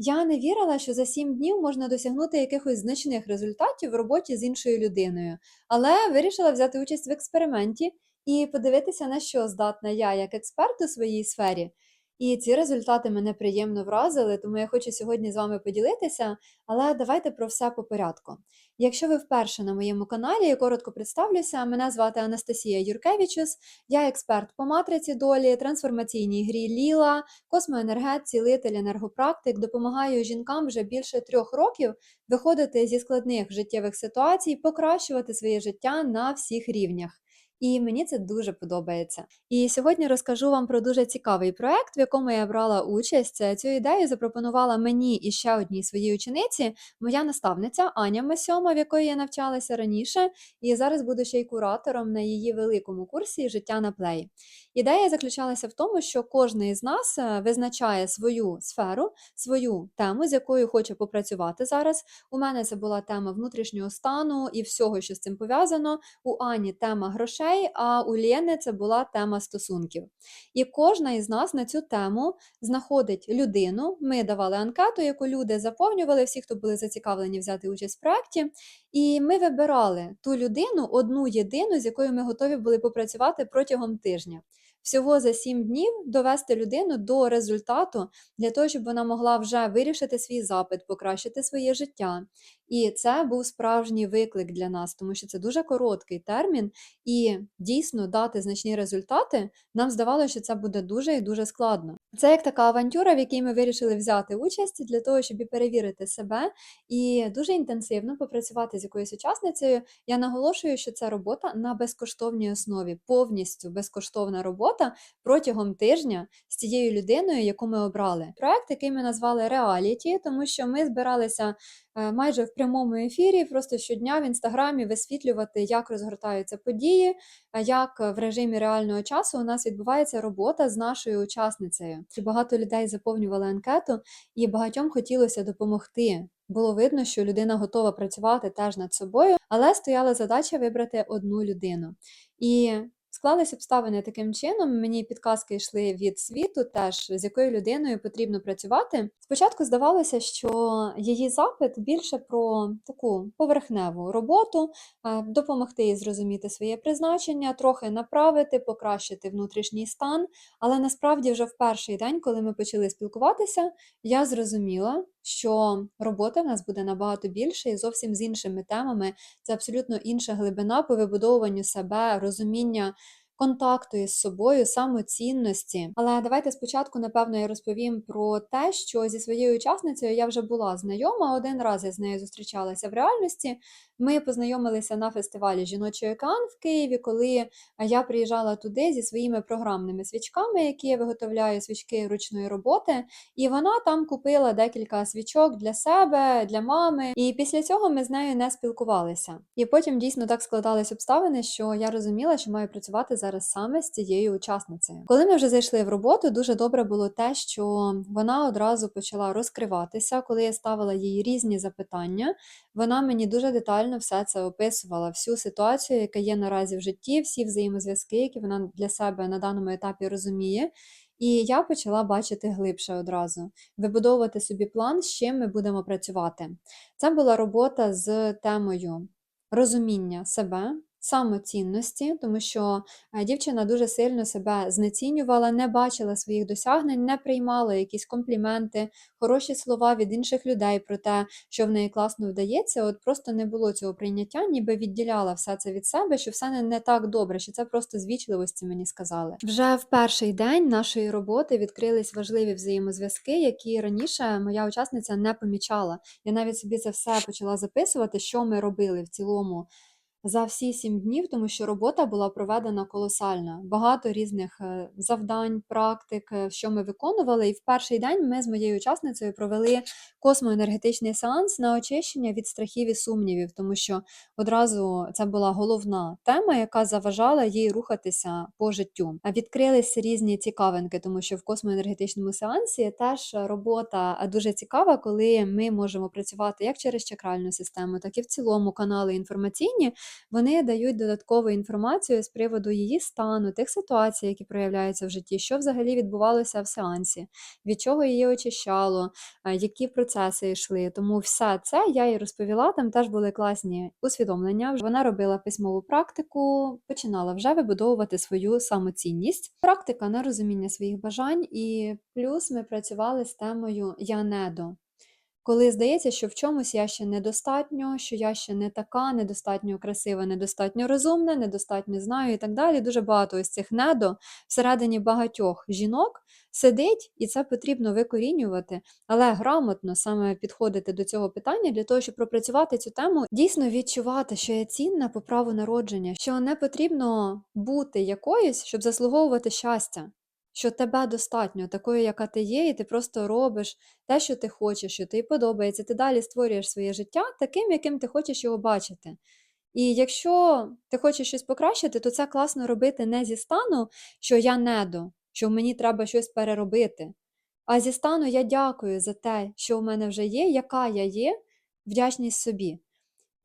Я не вірила, що за сім днів можна досягнути якихось значних результатів в роботі з іншою людиною, але вирішила взяти участь в експерименті і подивитися, на що здатна я як експерт у своїй сфері. І ці результати мене приємно вразили, тому я хочу сьогодні з вами поділитися, але давайте про все по порядку. Якщо ви вперше на моєму каналі, я коротко представлюся. Мене звати Анастасія Юркевичус, я експерт по матриці долі, трансформаційній грі Ліла, космоенергет, цілитель, енергопрактик, допомагаю жінкам вже більше трьох років виходити зі складних життєвих ситуацій, покращувати своє життя на всіх рівнях. І мені це дуже подобається. І сьогодні розкажу вам про дуже цікавий проект, в якому я брала участь. Цю ідею запропонувала мені і ще одній своїй учениці, моя наставниця Аня Масьома, в якої я навчалася раніше, і зараз буду ще й куратором на її великому курсі Життя на плей. Ідея заключалася в тому, що кожен із нас е, визначає свою сферу, свою тему, з якою хоче попрацювати зараз. У мене це була тема внутрішнього стану і всього, що з цим пов'язано. У Ані тема грошей, а у Лєни це була тема стосунків. І кожна із нас на цю тему знаходить людину. Ми давали анкету, яку люди заповнювали, всі, хто були зацікавлені взяти участь в проєкті. І ми вибирали ту людину, одну єдину, з якою ми готові були попрацювати протягом тижня. Всього за 7 днів довести людину до результату для того, щоб вона могла вже вирішити свій запит, покращити своє життя. І це був справжній виклик для нас, тому що це дуже короткий термін, і дійсно дати значні результати нам здавалося, що це буде дуже і дуже складно. Це як така авантюра, в якій ми вирішили взяти участь для того, щоб і перевірити себе і дуже інтенсивно попрацювати з якоюсь учасницею. Я наголошую, що це робота на безкоштовній основі, повністю безкоштовна робота протягом тижня з цією людиною, яку ми обрали. Проект, який ми назвали Реаліті, тому що ми збиралися майже в прямому ефірі, просто щодня в інстаграмі висвітлювати, як розгортаються події, а як в режимі реального часу у нас відбувається робота з нашою учасницею. Багато людей заповнювали анкету, і багатьом хотілося допомогти. Було видно, що людина готова працювати теж над собою, але стояла задача вибрати одну людину. І Склались обставини таким чином, мені підказки йшли від світу, теж з якою людиною потрібно працювати. Спочатку здавалося, що її запит більше про таку поверхневу роботу, е, допомогти їй зрозуміти своє призначення, трохи направити, покращити внутрішній стан. Але насправді, вже в перший день, коли ми почали спілкуватися, я зрозуміла, що роботи в нас буде набагато більше і зовсім з іншими темами. Це абсолютно інша глибина по вибудовуванню себе, розуміння контакту із собою, самоцінності. Але давайте спочатку, напевно, я розповім про те, що зі своєю учасницею я вже була знайома. Один раз я з нею зустрічалася в реальності. Ми познайомилися на фестивалі Жіночий океан в Києві, коли я приїжджала туди зі своїми програмними свічками, які я виготовляю свічки ручної роботи. І вона там купила декілька свічок для себе, для мами. І після цього ми з нею не спілкувалися. І потім дійсно так складались обставини, що я розуміла, що маю працювати зараз саме з цією учасницею. Коли ми вже зайшли в роботу, дуже добре було те, що вона одразу почала розкриватися, коли я ставила їй різні запитання. Вона мені дуже детально все це описувала, всю ситуацію, яка є наразі в житті, всі взаємозв'язки, які вона для себе на даному етапі розуміє. І я почала бачити глибше одразу, вибудовувати собі план, з чим ми будемо працювати. Це була робота з темою розуміння себе, самоцінності, тому що е, дівчина дуже сильно себе знецінювала, не бачила своїх досягнень, не приймала якісь компліменти, хороші слова від інших людей про те, що в неї класно вдається. От просто не було цього прийняття, ніби відділяла все це від себе, що все не, так добре, що це просто з вічливості мені сказали. Вже в перший день нашої роботи відкрились важливі взаємозв'язки, які раніше моя учасниця не помічала. Я навіть собі це все почала записувати, що ми робили в цілому за всі сім днів, тому що робота була проведена колосальна. Багато різних е, завдань, практик, е, що ми виконували. І в перший день ми з моєю учасницею провели космоенергетичний сеанс на очищення від страхів і сумнівів, тому що одразу це була головна тема, яка заважала їй рухатися по життю. А відкрились різні цікавинки, тому що в космоенергетичному сеансі теж робота дуже цікава, коли ми можемо працювати як через чакральну систему, так і в цілому канали інформаційні Вони дають додаткову інформацію з приводу її стану, тих ситуацій, які проявляються в житті, що взагалі відбувалося в сеансі, від чого її очищало, е, які процеси йшли. Тому все це я їй розповіла. Там теж були класні усвідомлення. Вона робила письмову практику, починала вже вибудовувати свою самоцінність. Практика на розуміння своїх бажань, і плюс ми працювали з темою Я недо. Коли здається, що в чомусь я ще недостатньо, що я ще не така, недостатньо красива, недостатньо розумна, недостатньо знаю і так далі. Дуже багато ось цих недо всередині багатьох жінок сидить, і це потрібно викорінювати, але грамотно саме підходити до цього питання для того, щоб пропрацювати цю тему, дійсно відчувати, що я цінна по праву народження, що не потрібно бути якоюсь, щоб заслуговувати щастя. Що тебе достатньо, такою, яка ти є, і ти просто робиш те, що ти хочеш, що тобі подобається. Ти далі створюєш своє життя таким, яким ти хочеш його бачити. І якщо ти хочеш щось покращити, то це класно робити не зі стану, що я недо, що мені треба щось переробити. А зі стану я дякую за те, що в мене вже є, яка я є, вдячність собі.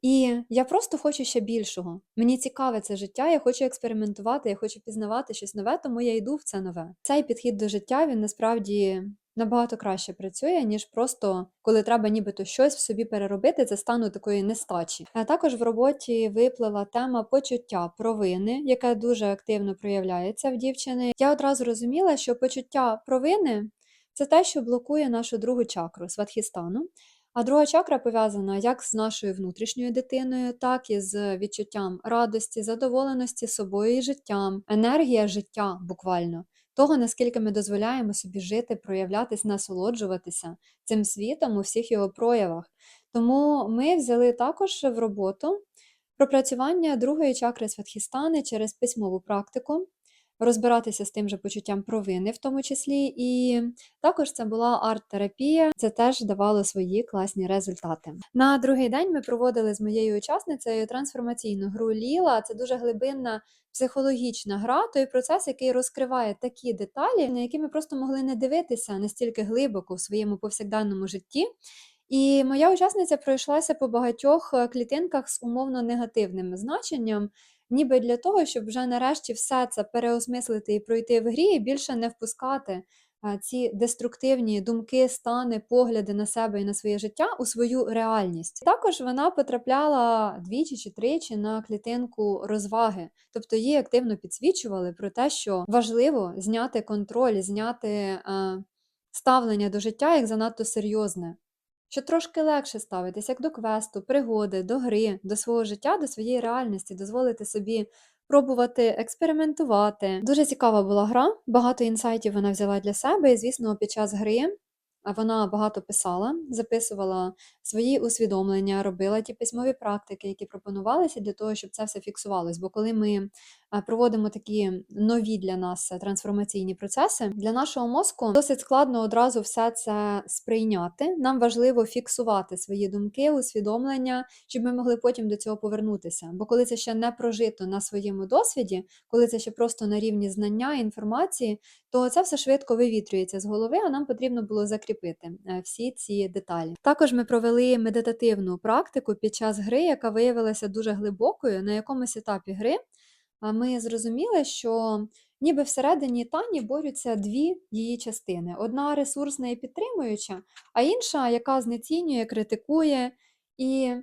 І я просто хочу ще більшого. Мені цікаве це життя, я хочу експериментувати, я хочу пізнавати щось нове, тому я йду в це нове. Цей підхід до життя він насправді набагато краще працює, ніж просто коли треба нібито щось в собі переробити, це стану такої нестачі. А також в роботі виплила тема почуття провини, яке дуже активно проявляється в дівчини. Я одразу розуміла, що почуття провини це те, що блокує нашу другу чакру сватхістану. А друга чакра пов'язана як з нашою внутрішньою дитиною, так і з відчуттям радості, задоволеності собою і життям, енергія життя буквально, того, наскільки ми дозволяємо собі жити, проявлятись, насолоджуватися цим світом у всіх його проявах. Тому ми взяли також в роботу пропрацювання другої чакри Сватхістани через письмову практику розбиратися з тим же почуттям провини, в тому числі. І також це була арт-терапія, це теж давало свої класні результати. На другий день ми проводили з моєю учасницею трансформаційну гру Ліла. Це дуже глибинна. Психологічна гра той процес, який розкриває такі деталі, на які ми просто могли не дивитися настільки глибоко в своєму повсякденному житті. І моя учасниця пройшлася по багатьох е, клітинках з умовно негативним значенням, ніби для того, щоб вже нарешті все це переосмислити і пройти в грі, і більше не впускати ці деструктивні думки, стани, погляди на себе і на своє життя у свою реальність. Також вона потрапляла двічі чи тричі на клітинку розваги, тобто їй активно підсвічували про те, що важливо зняти контроль, зняти ставлення до життя як занадто серйозне що трошки легше ставитись як до квесту, пригоди, до гри, до свого життя, до своєї реальності, дозволити собі пробувати експериментувати. Дуже цікава була гра, багато інсайтів вона взяла для себе, і, звісно, під час гри вона багато писала, записувала свої усвідомлення, робила ті письмові практики, які пропонувалися для того, щоб це все фіксувалось. Бо коли ми проводимо такі нові для нас трансформаційні процеси, для нашого мозку досить складно одразу все це сприйняти. Нам важливо фіксувати свої думки, усвідомлення, щоб ми могли потім до цього повернутися. Бо коли це ще не прожито на своєму досвіді, коли це ще просто на рівні знання, інформації, то це все швидко вивітрюється з голови, а нам потрібно було закріпити е, всі ці деталі. Також ми провели медитативну практику під час гри, яка виявилася дуже глибокою. На якомусь етапі гри ми зрозуміли, що ніби всередині Тані борються дві її частини: одна ресурсна і підтримуюча, а інша, яка знецінює, критикує. І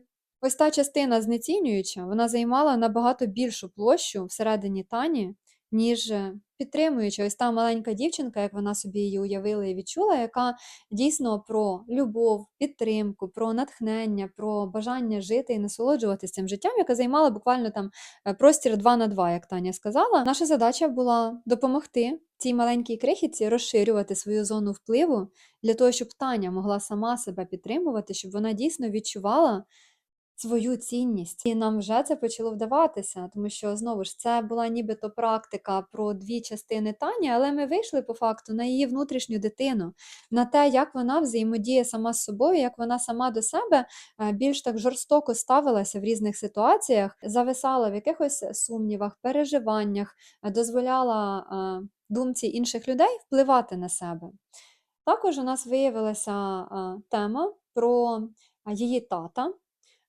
ось та частина знецінююча, вона займала набагато більшу площу всередині Тані ніж е, підтримуючи ось та маленька дівчинка, як вона собі її уявила і відчула, яка дійсно про любов, підтримку, про натхнення, про бажання жити і насолоджуватися цим життям, яка займала буквально там е, простір 2 на 2, як Таня сказала. Наша задача була допомогти цій маленькій крихітці розширювати свою зону впливу для того, щоб Таня могла сама себе підтримувати, щоб вона дійсно відчувала свою цінність. І нам вже це почало вдаватися, тому що знову ж це була нібито практика про дві частини Тані, але ми вийшли по факту на її внутрішню дитину, на те, як вона взаємодіє сама з собою, як вона сама до себе е, більш так жорстоко ставилася в різних ситуаціях, зависала в якихось сумнівах, переживаннях, е, дозволяла е, думці інших людей впливати на себе. Також у нас виявилася тема про її тата,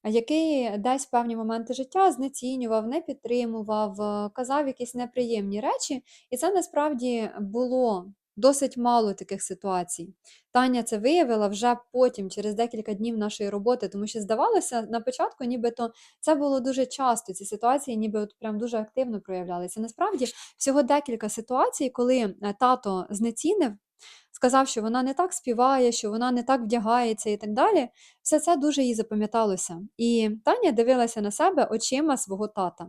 який десь в певні моменти життя знецінював, не підтримував, е, казав якісь неприємні речі, і це насправді було досить мало таких ситуацій. Таня це виявила вже потім, через декілька днів нашої роботи, тому що здавалося на початку, нібито це було дуже часто. Ці ситуації, ніби от прям дуже активно проявлялися. Насправді, всього декілька ситуацій, коли е, тато знецінив, сказав, що вона не так співає, що вона не так вдягається і так далі. Все це дуже їй запам'яталося. І Таня дивилася на себе очима свого тата.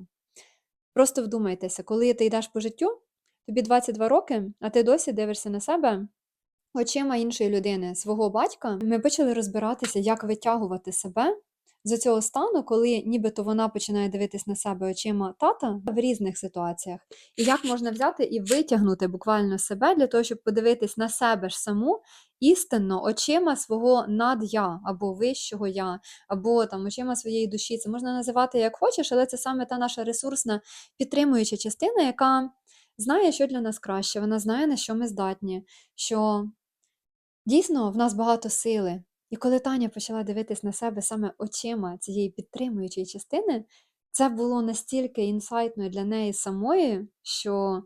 Просто вдумайтеся, коли ти йдеш по життю, тобі 22 роки, а ти досі дивишся на себе очима іншої людини, свого батька. Ми почали розбиратися, як витягувати себе з цього стану, коли нібито вона починає дивитись на себе очима тата в різних ситуаціях. І як можна взяти і витягнути буквально себе для того, щоб подивитись на себе ж саму істинно очима свого надя або вищого я, або там очима своєї душі. Це можна називати як хочеш, але це саме та наша ресурсна підтримуюча частина, яка знає, що для нас краще. Вона знає, на що ми здатні. що Дійсно, в нас багато сили. І коли Таня почала дивитись на себе саме очима цієї підтримуючої частини, це було настільки інсайтно для неї самої, що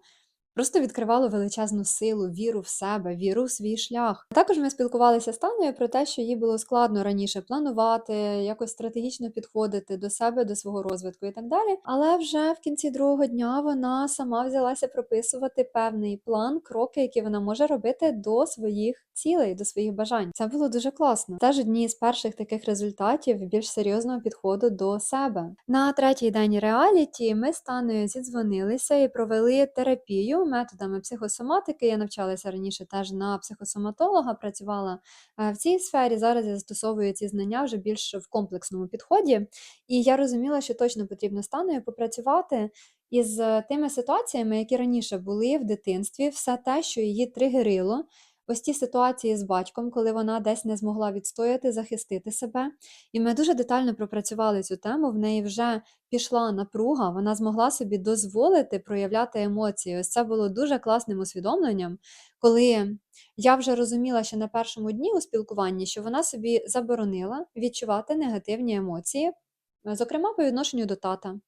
просто відкривало величезну силу, віру в себе, віру в свій шлях. Також ми спілкувалися з Таною про те, що їй було складно раніше планувати, якось стратегічно підходити до себе, до свого розвитку і так далі. Але вже в кінці другого дня вона сама взялася прописувати певний план, кроки, які вона може робити до своїх цілей, до своїх бажань. Це було дуже класно. Теж одні з перших таких результатів більш серйозного підходу до себе. На третій день реаліті ми з Таною зідзвонилися і провели терапію методами психосоматики. Я навчалася раніше теж на психосоматолога, працювала е, в цій сфері. Зараз я застосовую ці знання вже більш в комплексному підході. І я розуміла, що точно потрібно станою попрацювати. Із тими ситуаціями, які раніше були в дитинстві, все те, що її тригерило, ось ті ситуації з батьком, коли вона десь не змогла відстояти, захистити себе. І ми дуже детально пропрацювали цю тему. В неї вже пішла напруга, вона змогла собі дозволити проявляти емоції. Ось це було дуже класним усвідомленням, коли я вже розуміла, що на першому дні у спілкуванні, що вона собі заборонила відчувати негативні емоції, зокрема по відношенню до тата.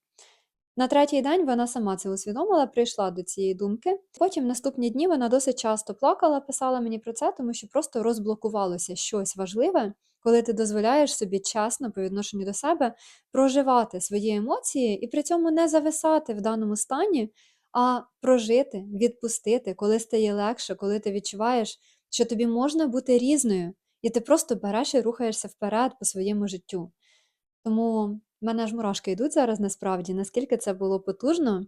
На третій день вона сама це усвідомила, прийшла до цієї думки. Потім наступні дні вона досить часто плакала, писала мені про це, тому що просто розблокувалося щось важливе, коли ти дозволяєш собі чесно по відношенню до себе проживати свої емоції і при цьому не зависати в даному стані, а прожити, відпустити, коли стає легше, коли ти відчуваєш, що тобі можна бути різною, і ти просто береш і рухаєшся вперед по своєму життю. Тому в мене аж мурашки йдуть зараз насправді, наскільки це було потужно.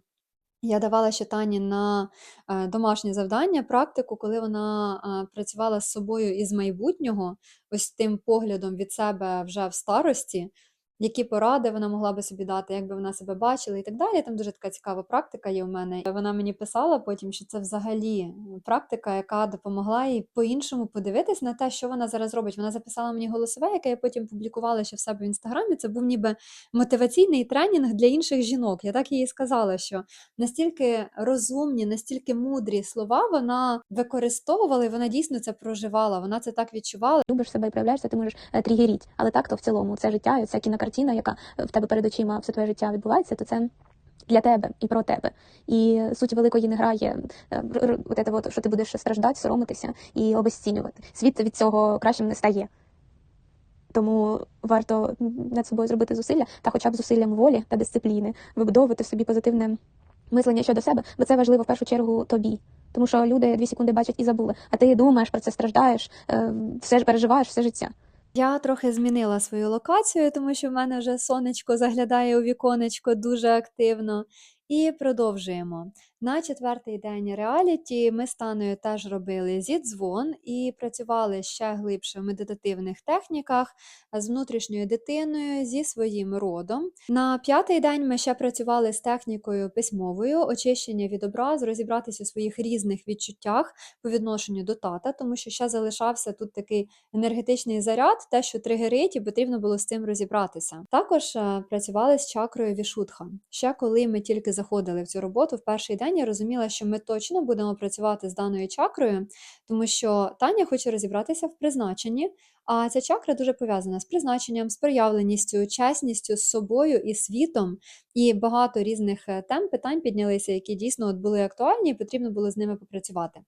Я давала ще Тані на е, домашнє завдання, практику, коли вона е, працювала з собою із майбутнього, ось тим поглядом від себе вже в старості, які поради вона могла би собі дати, як би вона себе бачила і так далі. Там дуже така цікава практика є у мене. Вона мені писала потім, що це взагалі практика, яка допомогла їй по-іншому подивитись на те, що вона зараз робить. Вона записала мені голосове, яке я потім публікувала ще в себе в інстаграмі. Це був ніби мотиваційний тренінг для інших жінок. Я так їй сказала, що настільки розумні, настільки мудрі слова вона використовувала, і вона дійсно це проживала. Вона це так відчувала. любиш себе і проявляєшся, ти можеш е, тригеріть. Але так то в цілому це життя, і ця кінокартина, яка в тебе перед очима все твоє життя відбувається, то це. Для тебе і про тебе, і суть великої не грає е, от це от, що ти будеш страждати, соромитися і обезцінювати. Світ від цього кращим не стає. Тому варто над собою зробити зусилля, та хоча б зусиллям волі та дисципліни, вибудовувати в собі позитивне мислення щодо себе, бо це важливо в першу чергу тобі. Тому що люди дві секунди бачать і забули, а ти думаєш про це, страждаєш, е, все переживаєш все життя. Я трохи змінила свою локацію, тому що в мене вже сонечко заглядає у віконечко дуже активно. І продовжуємо. На четвертий день реаліті ми з Таною теж робили зідзвон і працювали ще глибше в медитативних техніках з внутрішньою дитиною, зі своїм родом. На п'ятий день ми ще працювали з технікою письмовою, очищення від образ, розібратися у своїх різних відчуттях по відношенню до тата, тому що ще залишався тут такий енергетичний заряд, те, що тригерить, і потрібно було з цим розібратися. Також е, працювали з чакрою Вішутха. Ще коли ми тільки заходили в цю роботу в перший день, я розуміла, що ми точно будемо працювати з даною чакрою, тому що Таня хоче розібратися в призначенні, А ця чакра дуже пов'язана з призначенням, з проявленістю, чесністю з собою і світом. І багато різних е, тем, питань піднялися, які дійсно от були актуальні, і потрібно було з ними попрацювати.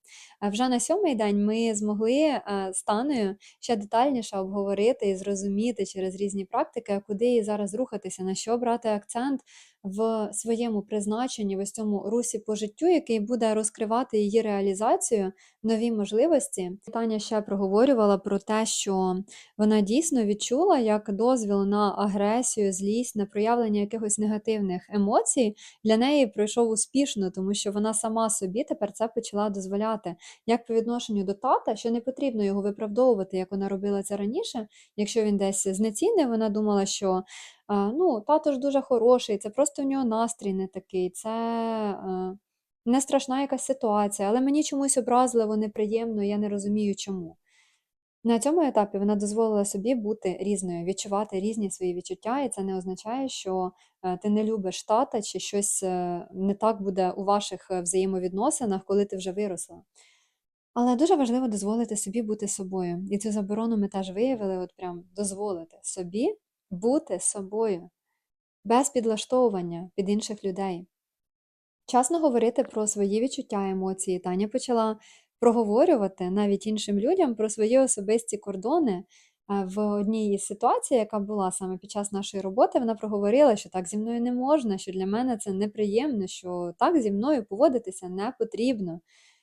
Е, Вже на сьомий день ми змогли е, з Танею ще детальніше обговорити і зрозуміти через різні практики, куди зараз рухатися, на що брати акцент в своєму призначенні, в ось цьому русі по життю, який буде розкривати її реалізацію, нові можливості. Таня ще проговорювала про те, що вона дійсно відчула як дозвіл на агресію, злість, на проявлення якихось негативних емоцій для неї пройшов успішно, тому що вона сама собі тепер це почала дозволяти. Як по відношенню до тата, що не потрібно його виправдовувати, як вона робила це раніше. Якщо він десь знецінив, вона думала, що ну, тато ж дуже хороший, це просто в нього настрій не такий, це е, не страшна якась ситуація, але мені чомусь образливо, неприємно, я не розумію чому. На цьому етапі вона дозволила собі бути різною, відчувати різні свої відчуття, і це не означає, що е, ти не любиш тата чи щось е, не так буде у ваших е, взаємовідносинах, коли ти вже виросла. Але дуже важливо дозволити собі бути собою. І цю заборону ми теж виявили, от прям дозволити собі бути собою, без підлаштовування під інших людей. Часно говорити про свої відчуття, емоції. Таня почала проговорювати навіть іншим людям про свої особисті кордони. В одній із ситуацій, яка була саме під час нашої роботи, вона проговорила, що так зі мною не можна, що для мене це неприємно, що так зі мною поводитися не потрібно.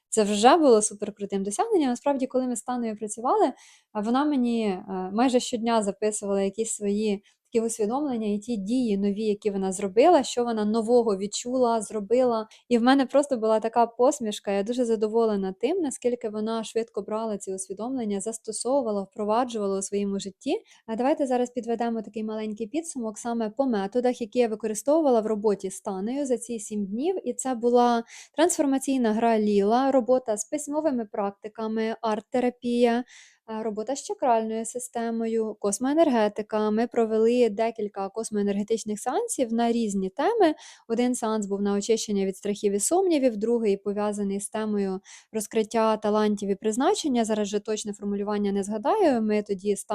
Це вже було суперкрутим досягненням. Насправді, коли ми з Таною працювали, вона мені е, майже щодня записувала якісь свої такі усвідомлення і ті дії нові, які вона зробила, що вона нового відчула, зробила. І в мене просто була така посмішка. Я дуже задоволена тим, наскільки вона швидко брала ці усвідомлення, застосовувала, впроваджувала у своєму житті. А давайте зараз підведемо такий маленький підсумок саме по методах, які я використовувала в роботі з Танею за ці сім днів. І це була трансформаційна гра Ліла, робота з письмовими практиками, арт-терапія, робота з чакральною системою, космоенергетика. Ми провели декілька космоенергетичних сеансів на різні теми. Один сеанс був на очищення від страхів і сумнівів, другий пов'язаний з темою розкриття талантів і призначення. Зараз же точне формулювання не згадаю. Ми тоді з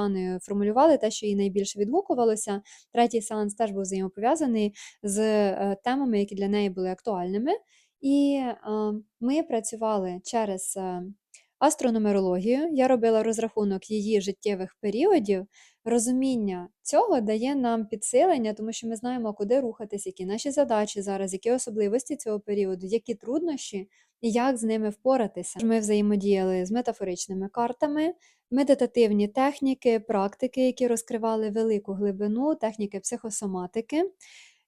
формулювали те, що їй найбільше відгукувалося. Третій сеанс теж був взаємопов'язаний з е, темами, які для неї були актуальними. І е, ми працювали через астронумерологію. Я робила розрахунок її життєвих періодів. Розуміння цього дає нам підсилення, тому що ми знаємо, куди рухатись, які наші задачі зараз, які особливості цього періоду, які труднощі і як з ними впоратися. Ми взаємодіяли з метафоричними картами, медитативні техніки, практики, які розкривали велику глибину, техніки психосоматики.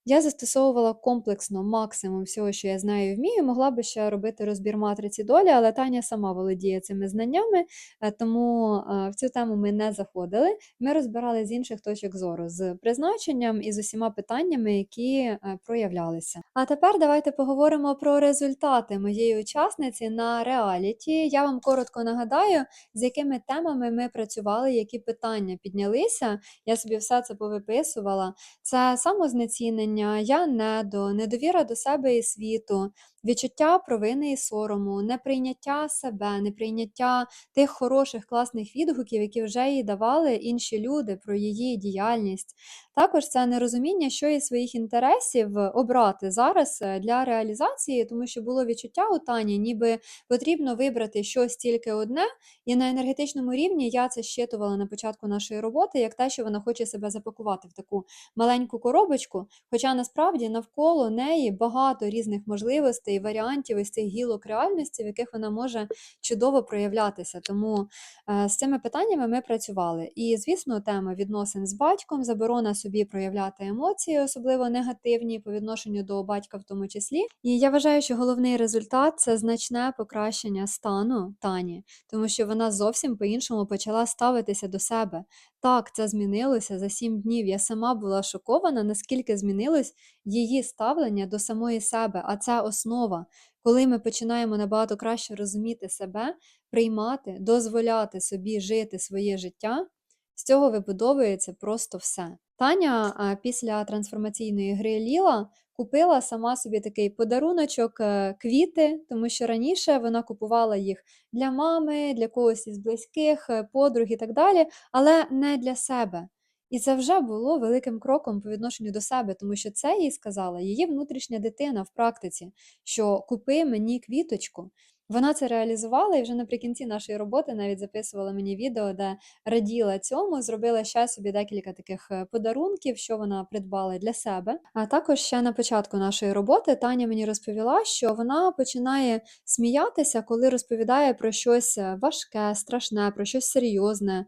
Я застосовувала комплексно максимум всього, що я знаю і вмію. Могла би ще робити розбір матриці долі, але Таня сама володіє цими знаннями, е, тому е, в цю тему ми не заходили. Ми розбирали з інших точок зору, з призначенням і з усіма питаннями, які е, проявлялися. А тепер давайте поговоримо про результати моєї учасниці на реаліті. Я вам коротко нагадаю, з якими темами ми працювали, які питання піднялися. Я собі все це повиписувала. Це самознецінення, я недо, недовіра до себе і світу, відчуття провини і сорому, неприйняття себе, неприйняття тих хороших класних відгуків, які вже їй давали інші люди про її діяльність. Також це нерозуміння, що із своїх інтересів обрати зараз е, для реалізації, тому що було відчуття у Тані, ніби потрібно вибрати щось тільки одне, і на енергетичному рівні я це щитувала на початку нашої роботи, як те, що вона хоче себе запакувати в таку маленьку коробочку. Хоча насправді навколо неї багато різних можливостей, варіантів із цих гілок реальності, в яких вона може чудово проявлятися. Тому е, з цими питаннями ми працювали. І, звісно, тема відносин з батьком, заборона собі проявляти емоції, особливо негативні по відношенню до батька, в тому числі. І я вважаю, що головний результат це значне покращення стану Тані, тому що вона зовсім по-іншому почала ставитися до себе. Так, це змінилося за сім днів. Я сама була шокована, наскільки змінилось її ставлення до самої себе, а це основа. Коли ми починаємо набагато краще розуміти себе, приймати, дозволяти собі жити своє життя, з цього вибудовується просто все. Таня після трансформаційної гри Ліла купила сама собі такий подаруночок, е, квіти, тому що раніше вона купувала їх для мами, для когось із близьких, е, подруг і так далі, але не для себе. І це вже було великим кроком по відношенню до себе, тому що це їй сказала її внутрішня дитина в практиці, що купи мені квіточку. Вона це реалізувала і вже наприкінці нашої роботи навіть записувала мені відео, де раділа цьому, зробила ще собі декілька таких е, подарунків, що вона придбала для себе. А також ще на початку нашої роботи Таня мені розповіла, що вона починає сміятися, коли розповідає про щось е, важке, страшне, про щось серйозне.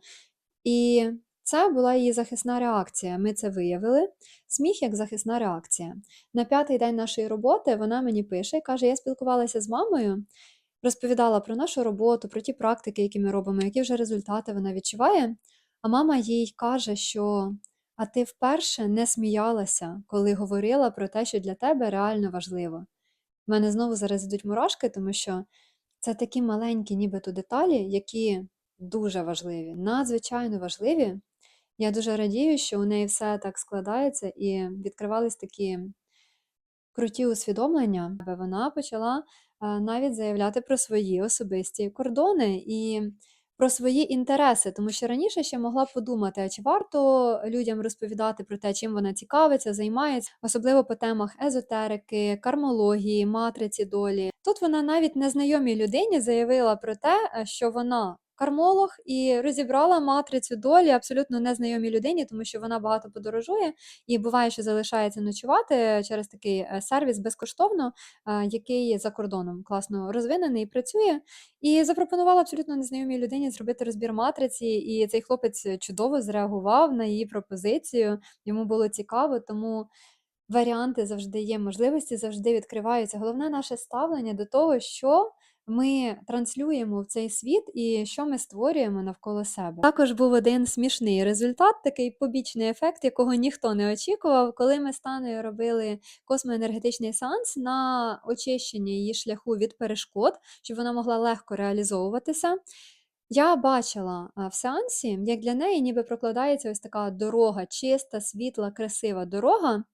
І це була її захисна реакція. Ми це виявили. Сміх як захисна реакція. На п'ятий день нашої роботи вона мені пише і каже: Я спілкувалася з мамою, розповідала про нашу роботу, про ті практики, які ми робимо, які вже результати вона відчуває. А мама їй каже, що а ти вперше не сміялася, коли говорила про те, що для тебе реально важливо. У мене знову зараз ідуть мурашки, тому що це такі маленькі, нібито деталі, які дуже важливі, надзвичайно важливі. Я дуже радію, що у неї все так складається і відкривались такі круті усвідомлення. Бо Вона почала навіть заявляти про свої особисті кордони і про свої інтереси, тому що раніше ще могла подумати, чи варто людям розповідати про те, чим вона цікавиться, займається, особливо по темах езотерики, кармології, матриці долі. Тут вона навіть незнайомій людині заявила про те, е, що вона кармолог і розібрала матрицю долі абсолютно незнайомій людині, тому що вона багато подорожує і буває, що залишається ночувати через такий е, сервіс безкоштовно, е, який за кордоном класно розвинений і працює. І запропонувала абсолютно незнайомій людині зробити розбір матриці, і цей хлопець чудово зреагував на її пропозицію. Йому було цікаво, тому варіанти завжди є, можливості завжди відкриваються. Головне наше ставлення до того, що ми транслюємо в цей світ і що ми створюємо навколо себе. Також був один смішний результат, такий побічний ефект, якого ніхто не очікував, коли ми з Таною робили космоенергетичний сеанс на очищення її шляху від перешкод, щоб вона могла легко реалізовуватися. Я бачила в сеансі, як для неї ніби прокладається ось така дорога, чиста, світла, красива дорога.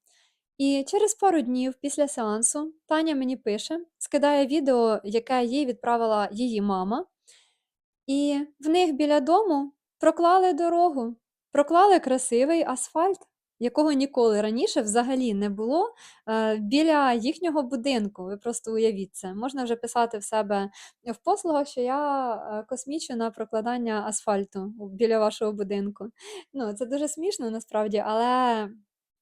І через пару днів після сеансу Таня мені пише, скидає відео, яке їй відправила її мама, і в них біля дому проклали дорогу, проклали красивий асфальт, якого ніколи раніше взагалі не було е, біля їхнього будинку. Ви просто уявіть це. Можна вже писати в себе в послугах, що я е, космічу на прокладання асфальту біля вашого будинку. Ну, це дуже смішно насправді, але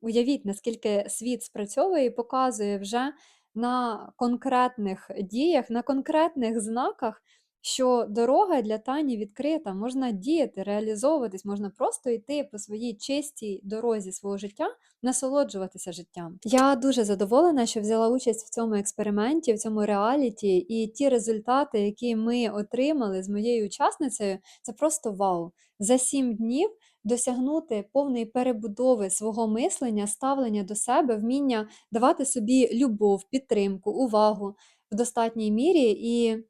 уявіть, наскільки світ спрацьовує і показує вже на конкретних діях, на конкретних знаках, що дорога для Тані відкрита, можна діяти, реалізовуватись, можна просто йти по своїй чистій дорозі свого життя, насолоджуватися життям. Я дуже задоволена, що взяла участь в цьому експерименті, в цьому реаліті, і ті результати, які ми отримали з моєю учасницею, це просто вау. За сім днів досягнути повної перебудови свого мислення, ставлення до себе, вміння давати собі любов, підтримку, увагу в достатній мірі і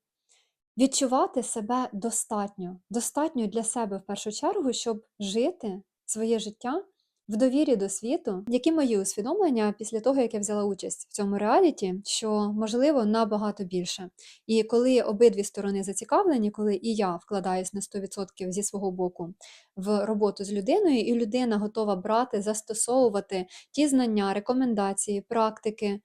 відчувати себе достатньо, достатньо для себе в першу чергу, щоб жити своє життя в довірі до світу. Які мої усвідомлення після того, як я взяла участь в цьому реаліті, що можливо набагато більше. І коли обидві сторони зацікавлені, коли і я вкладаюсь на 100% зі свого боку в роботу з людиною, і людина готова брати, застосовувати ті знання, рекомендації, практики.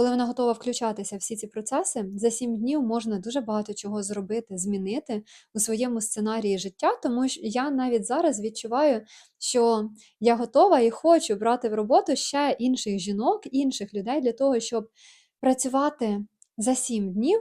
Коли вона готова включатися в всі ці процеси, за сім днів можна дуже багато чого зробити, змінити у своєму сценарії життя, тому що я навіть зараз відчуваю, що я готова і хочу брати в роботу ще інших жінок, інших людей для того, щоб працювати за сім днів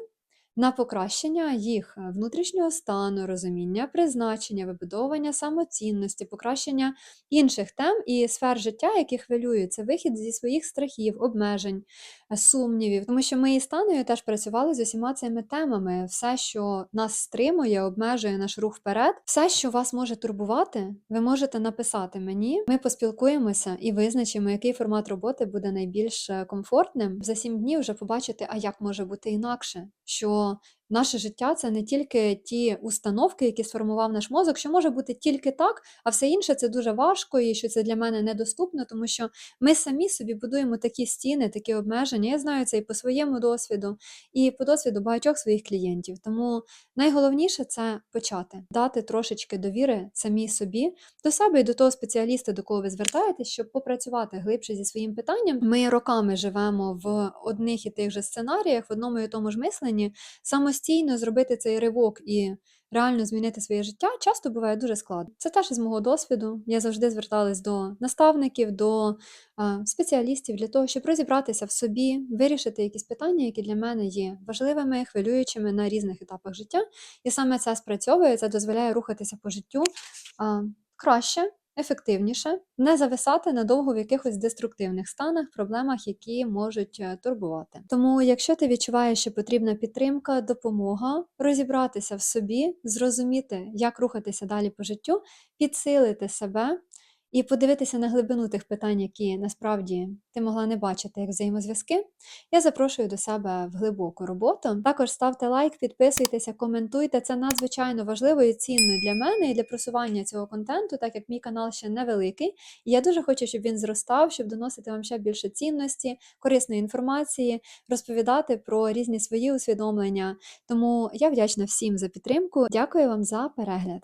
на покращення їх е, внутрішнього стану, розуміння, призначення, вибудовування самоцінності, покращення інших тем і сфер життя, які хвилюють, вихід зі своїх страхів, обмежень, е, сумнівів. Тому що ми із Таною теж працювали з усіма цими темами. Все, що нас стримує, обмежує наш рух вперед, все, що вас може турбувати, ви можете написати мені. Ми поспілкуємося і визначимо, який формат роботи буде найбільш е, комфортним. За сім днів вже побачити, а як може бути інакше. що people наше життя це не тільки ті установки, які сформував наш мозок, що може бути тільки так, а все інше це дуже важко, і що це для мене недоступно, тому що ми самі собі будуємо такі стіни, такі обмеження. Я знаю це і по своєму досвіду, і по досвіду багатьох своїх клієнтів. Тому найголовніше це почати дати трошечки довіри самій собі, до себе і до того спеціаліста, до кого ви звертаєтесь, щоб попрацювати глибше зі своїм питанням. Ми роками живемо в одних і тих же сценаріях, в одному і тому ж мисленні. Зробити цей ривок і реально змінити своє життя часто буває дуже складно. Це теж із мого досвіду. Я завжди зверталась до наставників, до а, спеціалістів для того, щоб розібратися в собі, вирішити якісь питання, які для мене є важливими, хвилюючими на різних етапах життя. І саме це спрацьовує, це дозволяє рухатися по життю а, краще, ефективніше, не зависати надовго в якихось деструктивних станах, проблемах, які можуть е, турбувати. Тому, якщо ти відчуваєш, що потрібна підтримка, допомога, розібратися в собі, зрозуміти, як рухатися далі по життю, підсилити себе. І подивитися на глибину тих питань, які насправді ти могла не бачити як взаємозв'язки, я запрошую до себе в глибоку роботу. Також ставте лайк, підписуйтеся, коментуйте. Це надзвичайно важливо і цінно для мене і для просування цього контенту, так як мій канал ще невеликий. І я дуже хочу, щоб він зростав, щоб доносити вам ще більше цінності, корисної інформації, розповідати про різні свої усвідомлення. Тому я вдячна всім за підтримку. Дякую вам за перегляд.